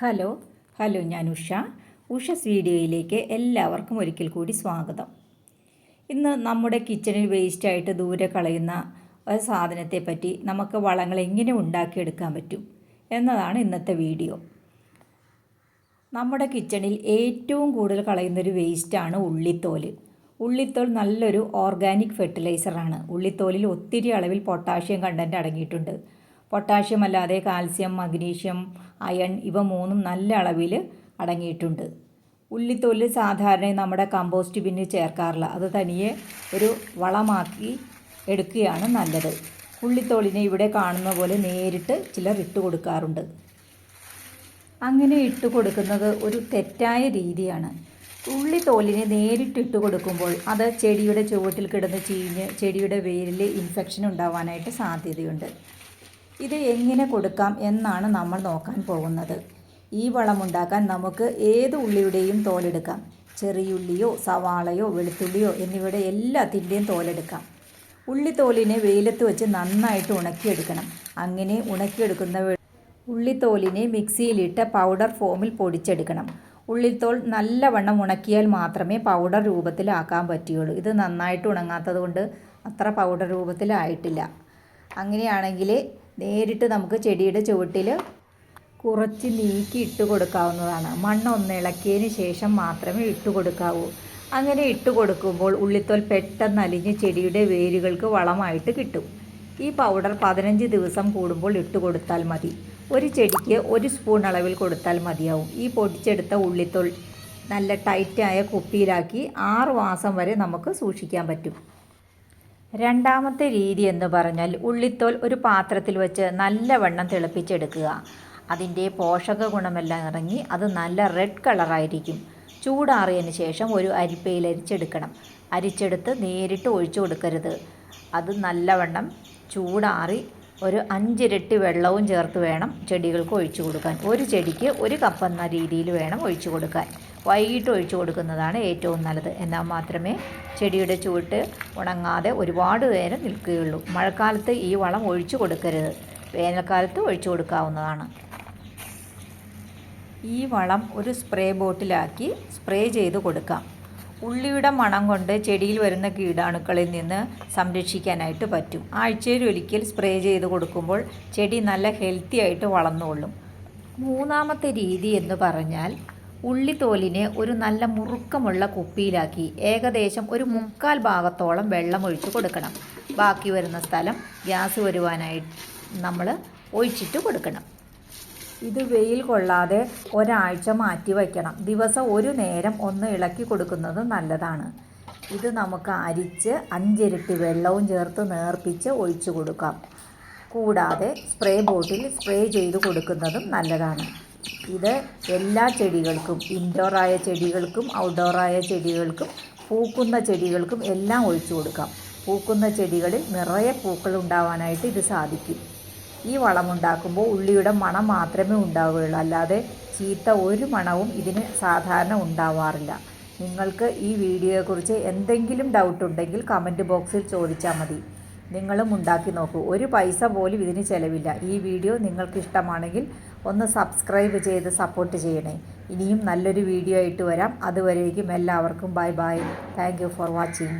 Hello hello ഞാൻ ഉഷ. ഉഷസ് വീഡിയോയിലേക്ക് എല്ലാവർക്കും ഒരിക്കൽ കൂടി സ്വാഗതം. ഇന്ന് നമ്മുടെ കിച്ചണിൽ വേസ്റ്റായിട്ട് ദൂരെ കളയുന്ന ഒരു സാധനത്തെ പറ്റി നമുക്ക് വളങ്ങൾ എങ്ങനെ ഉണ്ടാക്കിയെടുക്കാൻ പറ്റും എന്നതാണ് ഇന്നത്തെ വീഡിയോ. നമ്മുടെ കിച്ചണിൽ ഏറ്റവും കൂടുതൽ കളയുന്നൊരു വേസ്റ്റാണ് ഉള്ളിത്തോൽ. ഉള്ളിത്തോൽ നല്ലൊരു ഓർഗാനിക് ഫെർട്ടിലൈസറാണ്. ഉള്ളിത്തോലിൽ ഒത്തിരി അളവിൽ പൊട്ടാഷ്യം കണ്ടന്റ് അടങ്ങിയിട്ടുണ്ട്. പൊട്ടാഷ്യം അല്ലാതെ കാൽസ്യം മഗ്നീഷ്യം അയൺ ഇവ മൂന്നും നല്ല അളവിൽ അടങ്ങിയിട്ടുണ്ട്. ഉള്ളിത്തൊൽ സാധാരണ നമ്മുടെ കമ്പോസ്റ്റ് ബിന്നിൽ ചേർക്കാറില്ല. അത് തനിയെ ഒരു വളമാക്കി എടുക്കുകയാണ് നല്ലത്. ഉള്ളിത്തോളിനെ ഇവിടെ കാണുന്ന പോലെ നേരിട്ട് ചിലർ ഇട്ട് കൊടുക്കാറുണ്ട്. അങ്ങനെ ഇട്ട് കൊടുക്കുന്നത് ഒരു തെറ്റായ രീതിയാണ്. ഉള്ളിത്തോലിനെ നേരിട്ട് ഇട്ട് കൊടുക്കുമ്പോൾ അത് ചെടിയുടെ ചുവട്ടിൽ കിടന്ന് ചീഞ്ഞ് ചെടിയുടെ വേരിൽ ഇൻഫെക്ഷൻ ഉണ്ടാവാനായിട്ട് സാധ്യതയുണ്ട്. ഇത് എങ്ങനെ കൊടുക്കാം എന്നാണ് നമ്മൾ നോക്കാൻ പോകുന്നത്. ഈ വളമുണ്ടാക്കാൻ നമുക്ക് ഏത് ഉള്ളിയുടെയും തോലെടുക്കാം. ചെറിയുള്ളിയോ സവാളയോ വെളുത്തുള്ളിയോ എന്നിവയുടെ എല്ലാത്തിന്റെയും തോലെടുക്കാം. ഉള്ളിത്തോലിനെ വെയിലത്ത് വെച്ച് നന്നായിട്ട് ഉണക്കിയെടുക്കണം. അങ്ങനെ ഉണക്കിയെടുക്കുന്ന ഉള്ളിത്തോലിനെ മിക്സിയിലിട്ട് പൗഡർ ഫോമിൽ പൊടിച്ചെടുക്കണം. ഉള്ളിത്തോൾ നല്ലവണ്ണം ഉണക്കിയാൽ മാത്രമേ പൗഡർ രൂപത്തിലാക്കാൻ പറ്റുകയുള്ളൂ. ഇത് നന്നായിട്ട് ഉണങ്ങാത്തത് കൊണ്ട് അത്ര പൗഡർ രൂപത്തിലായിട്ടില്ല. അങ്ങനെയാണെങ്കിൽ നേരിട്ട് നമുക്ക് ചെടിയുടെ ചുവട്ടിൽ കുറച്ച് നീക്കി ഇട്ട് കൊടുക്കാവുന്നതാണ്. മണ്ണ് ഒന്ന് ഇളക്കിയതിന് ശേഷം മാത്രമേ ഇട്ട് കൊടുക്കാവൂ. അങ്ങനെ ഇട്ട് കൊടുക്കുമ്പോൾ ഉള്ളിത്തോൽ പെട്ടെന്ന് അലിഞ്ഞ് ചെടിയുടെ വേരുകൾക്ക് വളമായിട്ട് കിട്ടും. ഈ പൗഡർ പതിനഞ്ച് ദിവസം കൂടുമ്പോൾ ഇട്ട് കൊടുത്താൽ മതി. ഒരു ചെടിക്ക് ഒരു സ്പൂൺ അളവിൽ കൊടുത്താൽ മതിയാവും. ഈ പൊടിച്ചെടുത്ത ഉള്ളിത്തോൽ നല്ല ടൈറ്റായ കുപ്പിയിലാക്കി ആറ് മാസം വരെ നമുക്ക് സൂക്ഷിക്കാൻ പറ്റും. രണ്ടാമത്തെ രീതി എന്ന് പറഞ്ഞാൽ ഉള്ളിത്തോൽ ഒരു പാത്രത്തിൽ വെച്ച് നല്ലവണ്ണം തിളപ്പിച്ചെടുക്കുക. അതിന്റെ പോഷക ഗുണമെല്ലാം ഇറങ്ങി അത് നല്ല റെഡ് കളറായിരിക്കും ചൂടാറിയതിന് ശേഷം ഒരു അരിപ്പയിൽ അരിച്ചെടുക്കണം. അരിച്ചെടുത്ത് നേരിട്ട് ഒഴിച്ചു കൊടുക്കരുത്. അത് നല്ലവണ്ണം ചൂടാറി ഒരു അഞ്ചിരട്ടി വെള്ളവും ചേർത്ത് വേണം ചെടികൾക്ക് ഒഴിച്ചു കൊടുക്കാൻ. ഒരു ചെടിക്ക് ഒരു കപ്പ് എന്ന രീതിയിൽ വേണം ഒഴിച്ചു കൊടുക്കാൻ. വൈകിട്ട് ഒഴിച്ചു കൊടുക്കുന്നതാണ് ഏറ്റവും നല്ലത്. എന്നാൽ മാത്രമേ ചെടിയുടെ ചുവട്ട് ഉണങ്ങാതെ ഒരുപാട് നേരം നിൽക്കുകയുള്ളൂ. മഴക്കാലത്ത് ഈ വളം ഒഴിച്ചു കൊടുക്കരുത്. വേനൽക്കാലത്ത് ഒഴിച്ചു കൊടുക്കാവുന്നതാണ്. ഈ വളം ഒരു സ്പ്രേ ബോട്ടിലാക്കി സ്പ്രേ ചെയ്ത് കൊടുക്കാം. ഉള്ളിയുടെ മണം കൊണ്ട് ചെടിയിൽ വരുന്ന കീടാണുക്കളിൽ നിന്ന് സംരക്ഷിക്കാനായിട്ട് പറ്റും. ആഴ്ചയിൽ ഒരിക്കൽ സ്പ്രേ ചെയ്ത് കൊടുക്കുമ്പോൾ ചെടി നല്ല ഹെൽത്തി ആയിട്ട് വളർന്നുകൊള്ളും. മൂന്നാമത്തെ രീതി എന്ന് പറഞ്ഞാൽ ഉള്ളിത്തോലിനെ ഒരു നല്ല മുറുക്കമുള്ള കുപ്പിയിലാക്കി. ഏകദേശം ഒരു മുക്കാൽ ഭാഗത്തോളം വെള്ളം ഒഴിച്ച് കൊടുക്കണം. ബാക്കി വരുന്ന സ്ഥലം ഗ്യാസ് വരുവാനായി നമ്മൾ ഒഴിച്ചിട്ട് കൊടുക്കണം. ഇത് വെയിൽ കൊള്ളാതെ ഒരാഴ്ച മാറ്റി വയ്ക്കണം. ദിവസം ഒരു നേരം ഒന്ന് ഇളക്കി കൊടുക്കുന്നത് നല്ലതാണ്. ഇത് നമുക്ക് അരിച്ച് അഞ്ചിരട്ടി വെള്ളവും ചേർത്ത് നേർപ്പിച്ച് ഒഴിച്ചു കൊടുക്കാം. കൂടാതെ സ്പ്രേ ബോട്ടിൽ സ്പ്രേ ചെയ്ത് കൊടുക്കുന്നതും നല്ലതാണ്. ഇത് എല്ലാ ചെടികൾക്കും ഇൻഡോറായ ചെടികൾക്കും ഔട്ട്ഡോറായ ചെടികൾക്കും പൂക്കുന്ന ചെടികൾക്കും എല്ലാം ഒഴിച്ചു കൊടുക്കാം. പൂക്കുന്ന ചെടികളിൽ നിറയെ പൂക്കൾ ഉണ്ടാവാനായിട്ട് ഇത് സാധിക്കും. ഈ വളമുണ്ടാക്കുമ്പോൾ ഉള്ളിയുടെ മണം മാത്രമേ ഉണ്ടാവുകയുള്ളൂ. അല്ലാതെ ചീത്ത ഒരു മണവും ഇതിന് സാധാരണ ഉണ്ടാവാറില്ല. നിങ്ങൾക്ക് ഈ വീഡിയോയെക്കുറിച്ച് എന്തെങ്കിലും ഡൗട്ട് ഉണ്ടെങ്കിൽ കമന്റ് ബോക്സിൽ ചോദിച്ചാൽ മതി. നിങ്ങളും ഉണ്ടാക്കി നോക്കൂ. ഒരു പൈസ പോലും ഇതിന് ചിലവില്ല. ഈ വീഡിയോ നിങ്ങൾക്കിഷ്ടമാണെങ്കിൽ ഒന്ന് സബ്സ്ക്രൈബ് ചെയ്ത് സപ്പോർട്ട് ചെയ്യണേ. ഇനിയും നല്ലൊരു വീഡിയോ ആയിട്ട് വരാം. അതുവരേക്കും എല്ലാവർക്കും bye bye. Thank for watching